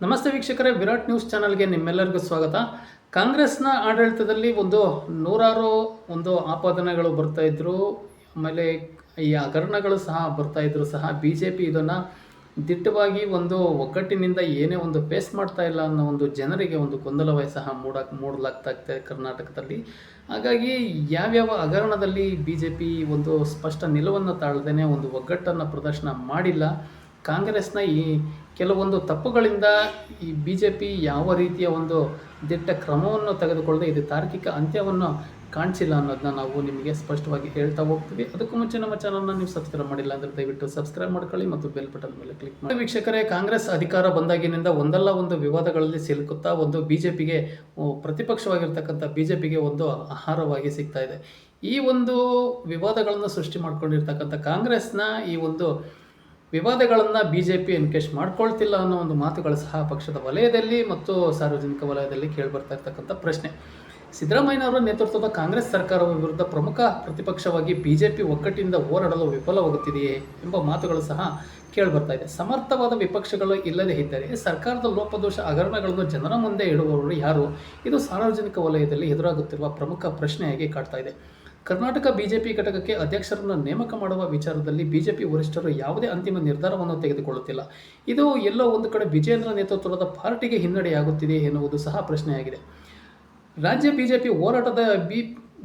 ನಮಸ್ತೆ ವೀಕ್ಷಕರೇ, ವಿರಾಟ್ ನ್ಯೂಸ್ ಚಾನಲ್ಗೆ ನಿಮ್ಮೆಲ್ಲರಿಗೂ ಸ್ವಾಗತ. ಕಾಂಗ್ರೆಸ್ನ ಆಡಳಿತದಲ್ಲಿ ಒಂದು ನೂರಾರು ಒಂದು ಆಪಾದನೆಗಳು ಬರ್ತಾ ಇದ್ರು. ಆಮೇಲೆ ಈ ಹಗರಣಗಳು ಸಹ ಬರ್ತಾ ಇದ್ರು ಸಹ. ಬಿ ಜೆ ಪಿ ಇದನ್ನು ದಿಟ್ಟವಾಗಿ ಒಂದು ಒಗ್ಗಟ್ಟಿನಿಂದ ಏನೇ ಒಂದು ಫೇಸ್ ಮಾಡ್ತಾ ಇಲ್ಲ ಅನ್ನೋ ಒಂದು ಜನರಿಗೆ ಒಂದು ಗೊಂದಲವೇ ಸಹ ಮೂಡಕ್ ಮೂಡಲಾಗ್ತಾ ಇದೆ ಕರ್ನಾಟಕದಲ್ಲಿ. ಹಾಗಾಗಿ ಯಾವ್ಯಾವ ಹಗರಣದಲ್ಲಿ ಬಿ ಜೆ ಪಿ ಒಂದು ಸ್ಪಷ್ಟ ನಿಲುವನ್ನು ತಾಳ್ದೇನೆ ಒಂದು ಒಗ್ಗಟ್ಟನ್ನು ಪ್ರದರ್ಶನ ಮಾಡಿಲ್ಲ ಕಾಂಗ್ರೆಸ್ನ ಈ ಕೆಲವೊಂದು ತಪ್ಪುಗಳಿಂದ ಈ ಬಿ ಜೆ ಪಿ ಯಾವ ರೀತಿಯ ಒಂದು ದಿಟ್ಟ ಕ್ರಮವನ್ನು ತೆಗೆದುಕೊಳ್ಳದೆ ಇದು ತಾರ್ಕಿಕ ಅಂತ್ಯವನ್ನು ಕಾಣಿಸಿಲ್ಲ ಅನ್ನೋದನ್ನ ನಾವು ನಿಮಗೆ ಸ್ಪಷ್ಟವಾಗಿ ಹೇಳ್ತಾ ಹೋಗ್ತೀವಿ. ಅದಕ್ಕೂ ಮುಂಚೆ ನಮ್ಮ ಚಾನಲ್ನ ನೀವು ಸಬ್ಸ್ಕ್ರೈಬ್ ಮಾಡಿಲ್ಲ ಅಂದರೆ ದಯವಿಟ್ಟು ಸಬ್ಸ್ಕ್ರೈಬ್ ಮಾಡ್ಕೊಳ್ಳಿ ಮತ್ತು ಬೆಲ್ ಬಟನ್ ಮೇಲೆ ಕ್ಲಿಕ್ ಮಾಡಿ. ವೀಕ್ಷಕರೇ, ಕಾಂಗ್ರೆಸ್ ಅಧಿಕಾರ ಬಂದಾಗಿನಿಂದ ಒಂದಲ್ಲ ಒಂದು ವಿವಾದಗಳಲ್ಲಿ ಸಿಲುಕುತ್ತಾ ಒಂದು ಬಿ ಜೆ ಪಿಗೆ ಪ್ರತಿಪಕ್ಷವಾಗಿರ್ತಕ್ಕಂಥ ಬಿ ಜೆ ಪಿಗೆ ಒಂದು ಆಹಾರವಾಗಿ ಸಿಗ್ತಾ ಇದೆ. ಈ ಒಂದು ವಿವಾದಗಳನ್ನು ಸೃಷ್ಟಿ ಮಾಡಿಕೊಂಡಿರ್ತಕ್ಕಂಥ ಕಾಂಗ್ರೆಸ್ನ ಈ ಒಂದು ವಿವಾದಗಳನ್ನು ಬಿ ಜೆ ಪಿ ಎನ್ಕೇಶ್ ಮಾಡ್ಕೊಳ್ತಿಲ್ಲ ಅನ್ನೋ ಒಂದು ಮಾತುಗಳು ಸಹ ಪಕ್ಷದ ವಲಯದಲ್ಲಿ ಮತ್ತು ಸಾರ್ವಜನಿಕ ವಲಯದಲ್ಲಿ ಕೇಳಿಬರ್ತಾ ಇರ್ತಕ್ಕಂಥ ಪ್ರಶ್ನೆ. ಸಿದ್ದರಾಮಯ್ಯನವರ ನೇತೃತ್ವದ ಕಾಂಗ್ರೆಸ್ ಸರ್ಕಾರದ ವಿರುದ್ಧ ಪ್ರಮುಖ ಪ್ರತಿಪಕ್ಷವಾಗಿ ಬಿ ಜೆ ಪಿ ಒಗ್ಗಟ್ಟಿನಿಂದ ಹೋರಾಡಲು ವಿಫಲವಾಗುತ್ತಿದೆಯೇ ಎಂಬ ಮಾತುಗಳು ಸಹ ಕೇಳಿಬರ್ತಾ ಇದೆ. ಸಮರ್ಥವಾದ ವಿಪಕ್ಷಗಳು ಇಲ್ಲದೇ ಇದ್ದರೆ ಸರ್ಕಾರದ ಲೋಪದೋಷ ಹಗರಣಗಳನ್ನು ಜನರ ಮುಂದೆ ಇಡುವವರು ಯಾರು? ಇದು ಸಾರ್ವಜನಿಕ ವಲಯದಲ್ಲಿ ಎದುರಾಗುತ್ತಿರುವ ಪ್ರಮುಖ ಪ್ರಶ್ನೆಯಾಗಿ ಕಾಡ್ತಾ ಇದೆ. ಕರ್ನಾಟಕ ಬಿಜೆಪಿ ಘಟಕಕ್ಕೆ ಅಧ್ಯಕ್ಷರನ್ನು ನೇಮಕ ಮಾಡುವ ವಿಚಾರದಲ್ಲಿ ಬಿಜೆಪಿ ವರಿಷ್ಠರು ಯಾವುದೇ ಅಂತಿಮ ನಿರ್ಧಾರವನ್ನು ತೆಗೆದುಕೊಳ್ಳುತ್ತಿಲ್ಲ. ಇದು ಎಲ್ಲೋ ಒಂದು ಕಡೆ ವಿಜೇಂದ್ರ ನೇತೃತ್ವದ ಪಾರ್ಟಿಗೆ ಹಿನ್ನಡೆಯಾಗುತ್ತಿದೆ ಎನ್ನುವುದು ಸಹ ಪ್ರಶ್ನೆಯಾಗಿದೆ. ರಾಜ್ಯ ಬಿಜೆಪಿ ಹೋರಾಟದ ಬಿ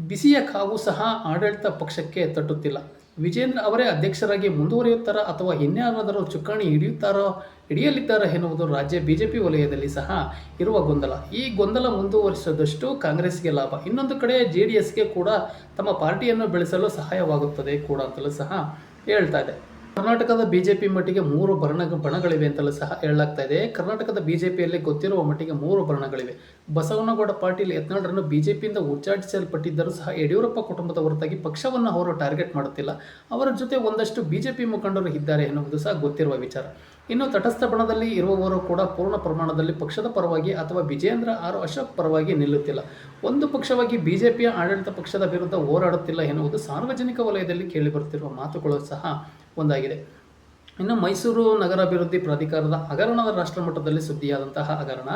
ಬಿಸಿಯ ಕಾವು ಸಹ ಆಡಳಿತ ಪಕ್ಷಕ್ಕೆ ತಟ್ಟುತ್ತಿಲ್ಲ. ವಿಜೇಂದ್ರ ಅವರೇ ಅಧ್ಯಕ್ಷರಾಗಿ ಮುಂದುವರಿಯುತ್ತಾರಾ ಅಥವಾ ಇನ್ಯಾರಾದರೂ ಚುಕ್ಕಾಣಿ ಹಿಡಿಯುತ್ತಾರೋ, ಹಿಡಿಯಲಿದ್ದಾರೋ ಎನ್ನುವುದು ರಾಜ್ಯ ಬಿಜೆಪಿ ವಲಯದಲ್ಲಿ ಸಹ ಇರುವ ಗೊಂದಲ. ಈ ಗೊಂದಲ ಮುಂದುವರಿಸದಷ್ಟು ಕಾಂಗ್ರೆಸ್ಗೆ ಲಾಭ. ಇನ್ನೊಂದು ಕಡೆ ಜೆ ಡಿ ಎಸ್ಗೆ ಕೂಡ ತಮ್ಮ ಪಾರ್ಟಿಯನ್ನು ಬೆಳೆಸಲು ಸಹಾಯವಾಗುತ್ತದೆ ಕೂಡ ಅಂತಲೂ ಸಹ ಹೇಳ್ತಾ ಇದೆ. ಕರ್ನಾಟಕದ ಬಿಜೆಪಿ ಮಟ್ಟಿಗೆ ಮೂರು ಬರಣ ಬಣಗಳಿವೆ ಅಂತಲೂ ಸಹ ಹೇಳಲಾಗ್ತಾ ಇದೆ. ಕರ್ನಾಟಕದ ಬಿಜೆಪಿಯಲ್ಲಿ ಗೊತ್ತಿರುವ ಮಟ್ಟಿಗೆ ಮೂರು ಬರಣಗಳಿವೆ ಬಸವನಗೌಡ ಪಾಟೀಲ್ ಯತ್ನಾಳರನ್ನು ಬಿಜೆಪಿಯಿಂದ ಉಚ್ಚಾಟಿಸಲ್ಪಟ್ಟಿದ್ದರೂ ಸಹ ಯಡಿಯೂರಪ್ಪ ಕುಟುಂಬದ ಹೊರತಾಗಿ ಪಕ್ಷವನ್ನು ಅವರು ಟಾರ್ಗೆಟ್ ಮಾಡುತ್ತಿಲ್ಲ. ಅವರ ಜೊತೆ ಒಂದಷ್ಟು ಬಿಜೆಪಿ ಮುಖಂಡರು ಇದ್ದಾರೆ ಎನ್ನುವುದು ಸಹ ಗೊತ್ತಿರುವ ವಿಚಾರ. ಇನ್ನು ತಟಸ್ಥ ಬಣದಲ್ಲಿ ಇರುವವರು ಕೂಡ ಪೂರ್ಣ ಪ್ರಮಾಣದಲ್ಲಿ ಪಕ್ಷದ ಪರವಾಗಿ ಅಥವಾ ವಿಜೇಂದ್ರ ಆರು ಅಶೋಕ್ ಪರವಾಗಿ ನಿಲ್ಲುತ್ತಿಲ್ಲ. ಒಂದು ಪಕ್ಷವಾಗಿ ಬಿಜೆಪಿಯ ಆಡಳಿತ ಪಕ್ಷದ ವಿರುದ್ಧ ಹೋರಾಡುತ್ತಿಲ್ಲ ಎನ್ನುವುದು ಸಾರ್ವಜನಿಕ ವಲಯದಲ್ಲಿ ಕೇಳಿಬರುತ್ತಿರುವ ಮಾತುಗಳು ಸಹ ಒಂದಾಗಿದೆ. ಇನ್ನು ಮೈಸೂರು ನಗರಾಭಿವೃದ್ಧಿ ಪ್ರಾಧಿಕಾರದ ಹಗರಣದ ರಾಷ್ಟ್ರಮಟ್ಟದಲ್ಲಿ ಸುದ್ದಿಯಾದಂತಹ ಹಗರಣ.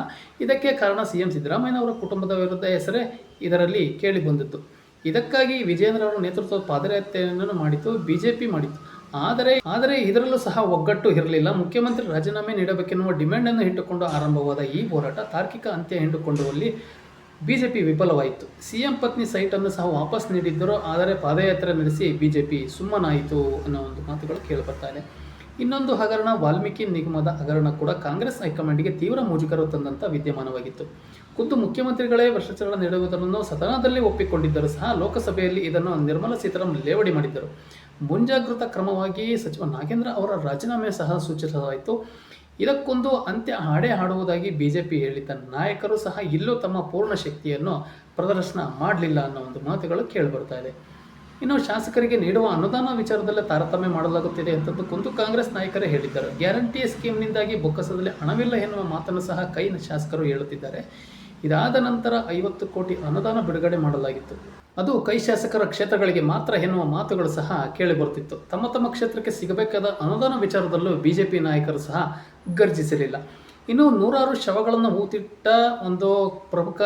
ಇದಕ್ಕೆ ಕಾರಣ ಸಿ ಎಂ ಸಿದ್ದರಾಮಯ್ಯನವರ ಕುಟುಂಬದ ವಿರುದ್ಧ ಹೆಸರೇ ಇದರಲ್ಲಿ ಕೇಳಿಬಂದಿತ್ತು ಇದಕ್ಕಾಗಿ ವಿಜೇಂದ್ರ ಅವರ ನೇತೃತ್ವದ ಪಾದಯಾತ್ರೆಯನ್ನು ಮಾಡಿತು ಬಿಜೆಪಿ ಮಾಡಿತು ಆದರೆ ಆದರೆ ಇದರಲ್ಲೂ ಸಹ ಒಗ್ಗಟ್ಟು ಇರಲಿಲ್ಲ. ಮುಖ್ಯಮಂತ್ರಿ ರಾಜೀನಾಮೆ ನೀಡಬೇಕೆನ್ನುವ ಡಿಮ್ಯಾಂಡ್ ಅನ್ನು ಇಟ್ಟುಕೊಂಡು ಆರಂಭವಾದ ಈ ಹೋರಾಟ ತಾರ್ಕಿಕ ಅಂತ್ಯ ಹಿಂಡುಕೊಂಡುವಲ್ಲಿ ಬಿಜೆಪಿ ವಿಫಲವಾಯಿತು. ಸಿಎಂ ಪತ್ನಿ ಸೈಟ್ ಅನ್ನು ಸಹ ವಾಪಸ್ ನೀಡಿದ್ದರು, ಆದರೆ ಪಾದಯಾತ್ರೆ ನಡೆಸಿ ಬಿಜೆಪಿ ಸುಮ್ಮನಾಯಿತು ಅನ್ನೋ ಒಂದು ಮಾತುಗಳು ಕೇಳಿಬರ್ತಾ ಇದೆ. ಇನ್ನೊಂದು ಹಗರಣ ವಾಲ್ಮೀಕಿ ನಿಗಮದ ಹಗರಣ ಕೂಡ ಕಾಂಗ್ರೆಸ್ ಹೈಕಮಾಂಡ್ಗೆ ತೀವ್ರ ಮುಜುಗರ ತಂದಂಥ ವಿದ್ಯಮಾನವಾಗಿತ್ತು. ಖುದ್ದು ಮುಖ್ಯಮಂತ್ರಿಗಳೇ ಭ್ರಷ್ಟಾಚಾರ ನೀಡುವುದನ್ನು ಸದನದಲ್ಲಿ ಒಪ್ಪಿಕೊಂಡಿದ್ದರೂ ಸಹ ಲೋಕಸಭೆಯಲ್ಲಿ ಇದನ್ನು ನಿರ್ಮಲಾ ಸೀತಾರಾಮನ್ ಲೇವಡಿ ಮಾಡಿದ್ದರು. ಮುಂಜಾಗೃತ ಕ್ರಮವಾಗಿ ಸಚಿವ ನಾಗೇಂದ್ರ ಅವರ ರಾಜೀನಾಮೆ ಸಹ ಸೂಚಿಸಲಾಯಿತು. ಇದಕ್ಕೊಂದು ಅಂತ್ಯ ಹಾಡೇ ಹಾಡುವುದಾಗಿ ಬಿಜೆಪಿ ಹೇಳಿದ್ದ ನಾಯಕರು ಸಹ ಇಲ್ಲೂ ತಮ್ಮ ಪೂರ್ಣ ಶಕ್ತಿಯನ್ನು ಪ್ರದರ್ಶನ ಮಾಡಲಿಲ್ಲ ಅನ್ನೋ ಒಂದು ಮಾತುಗಳು ಕೇಳಿಬರ್ತಾ ಇದೆ. ಇನ್ನು ಶಾಸಕರಿಗೆ ನೀಡುವ ಅನುದಾನ ವಿಚಾರದಲ್ಲೇ ತಾರತಮ್ಯ ಮಾಡಲಾಗುತ್ತಿದೆ ಅಂತದ್ದು ಕಾಂಗ್ರೆಸ್ ನಾಯಕರೇ ಹೇಳಿದ್ದಾರೆ. ಗ್ಯಾರಂಟಿ ಸ್ಕೀಮ್ನಿಂದಾಗಿ ಬೊಕ್ಕಸದಲ್ಲಿ ಹಣವಿಲ್ಲ ಎನ್ನುವ ಮಾತನ್ನು ಸಹ ಕೈ ಶಾಸಕರು ಹೇಳುತ್ತಿದ್ದಾರೆ. ಇದಾದ ನಂತರ ಐವತ್ತು ಕೋಟಿ ಅನುದಾನ ಬಿಡುಗಡೆ ಮಾಡಲಾಗಿತ್ತು. ಅದು ಕೈ ಶಾಸಕರ ಕ್ಷೇತ್ರಗಳಿಗೆ ಮಾತ್ರ ಎನ್ನುವ ಮಾತುಗಳು ಸಹ ಕೇಳಿಬರುತ್ತಿತ್ತು ತಮ್ಮ ತಮ್ಮ ಕ್ಷೇತ್ರಕ್ಕೆ ಸಿಗಬೇಕಾದ ಅನುದಾನ ವಿಚಾರದಲ್ಲೂ ಬಿಜೆಪಿ ನಾಯಕರು ಸಹ ಗರ್ಜಿಸಲಿಲ್ಲ. ಇನ್ನು ನೂರಾರು ಶವಗಳನ್ನು ಹೂತಿಟ್ಟ ಒಂದು ಪ್ರಮುಖ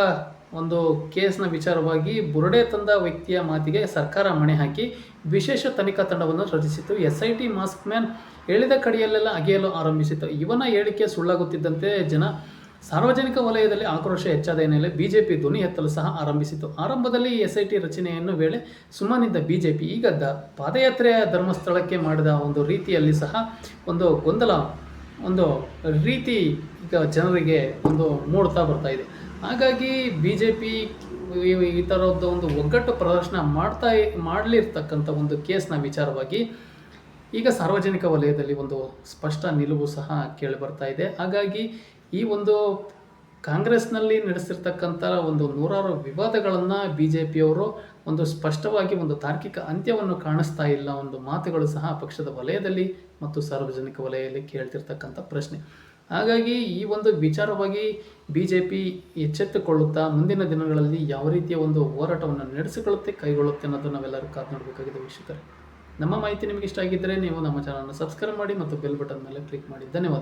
ಒಂದು ಕೇಸ್ನ ವಿಚಾರವಾಗಿ ಬುರುಡೆ ತಂದ ವ್ಯಕ್ತಿಯ ಮಾತಿಗೆ ಸರ್ಕಾರ ಮಣೆ ಹಾಕಿ ವಿಶೇಷ ತನಿಖಾ ತಂಡವನ್ನು ರಚಿಸಿತು S I T mask man ಹೇಳಿದ ಕಡೆಯಲ್ಲೆಲ್ಲ ಅಗೆಯಲು ಆರಂಭಿಸಿತು ಇವನ ಹೇಳಿಕೆ ಸುಳ್ಳಾಗುತ್ತಿದ್ದಂತೆ ಜನ ಸಾರ್ವಜನಿಕ ವಲಯದಲ್ಲಿ ಆಕ್ರೋಶ ಹೆಚ್ಚಾದ ಹಿನ್ನೆಲೆ ಬಿಜೆಪಿ ಧ್ವನಿ ಎತ್ತಲು ಸಹ ಆರಂಭಿಸಿತು ಆರಂಭದಲ್ಲಿ ಎಸ್ ಐ ಟಿ ರಚನೆಯನ್ನು ವೇಳೆ ಸುಮ್ಮನಿದ್ದ ಬಿಜೆಪಿ ಈಗ ದ ಪಾದಯಾತ್ರೆಯ ಧರ್ಮಸ್ಥಳಕ್ಕೆ ಮಾಡಿದ ಒಂದು ರೀತಿಯಲ್ಲಿ ಸಹ ಒಂದು ಗೊಂದಲ, ಒಂದು ರೀತಿ ಈಗ ಜನರಿಗೆ ಒಂದು ಮೂಡ್ತಾ ಬರ್ತಾ ಇದೆ. ಹಾಗಾಗಿ ಬಿ ಜೆ ಪಿ ಈ ಥರದ್ದು ಒಂದು ಒಗ್ಗಟ್ಟು ಪ್ರದರ್ಶನ ಮಾಡ್ತಾ ಮಾಡಲಿರ್ತಕ್ಕಂಥ ಒಂದು ಕೇಸ್ನ ವಿಚಾರವಾಗಿ ಈಗ ಸಾರ್ವಜನಿಕ ವಲಯದಲ್ಲಿ ಒಂದು ಸ್ಪಷ್ಟ ನಿಲುವು ಸಹ ಕೇಳಿ ಬರ್ತಾ ಇದೆ. ಹಾಗಾಗಿ ಈ ಒಂದು ಕಾಂಗ್ರೆಸ್ನಲ್ಲಿ ನಡೆಸಿರ್ತಕ್ಕಂಥ ಒಂದು ನೂರಾರು ವಿವಾದಗಳನ್ನು ಬಿ ಜೆ ಪಿಯವರು ಒಂದು ಸ್ಪಷ್ಟವಾಗಿ ಒಂದು ತಾರ್ಕಿಕ ಅಂತ್ಯವನ್ನು ಕಾಣಿಸ್ತಾ ಇಲ್ಲ ಒಂದು ಮಾತುಗಳು ಸಹ ಪಕ್ಷದ ವಲಯದಲ್ಲಿ ಮತ್ತು ಸಾರ್ವಜನಿಕ ವಲಯದಲ್ಲಿ ಕೇಳ್ತಿರ್ತಕ್ಕಂಥ ಪ್ರಶ್ನೆ. ಹಾಗಾಗಿ ಈ ಒಂದು ವಿಚಾರವಾಗಿ ಬಿ ಜೆ ಪಿ ಎಚ್ಚೆತ್ತುಕೊಳ್ಳುತ್ತಾ ಮುಂದಿನ ದಿನಗಳಲ್ಲಿ ಯಾವ ರೀತಿಯ ಒಂದು ಹೋರಾಟವನ್ನು ನಡೆಸಿಕೊಳ್ಳುತ್ತೆ, ಕೈಗೊಳ್ಳುತ್ತೆ ಅನ್ನೋದು ನಾವೆಲ್ಲರೂ ಕಾದು ನೋಡಬೇಕಾಗಿದೆ ವೀಕ್ಷಕರೇ. ನಮ್ಮ ಮಾಹಿತಿ ನಿಮಗೆ ಇಷ್ಟ ಆಗಿದ್ದರೆ ನೀವು ನಮ್ಮ ಚಾನಲ್ನ ಸಬ್ಸ್ಕ್ರೈಬ್ ಮಾಡಿ ಮತ್ತು ಬೆಲ್ ಬಟನ್ ಮೇಲೆ ಕ್ಲಿಕ್ ಮಾಡಿ. ಧನ್ಯವಾದ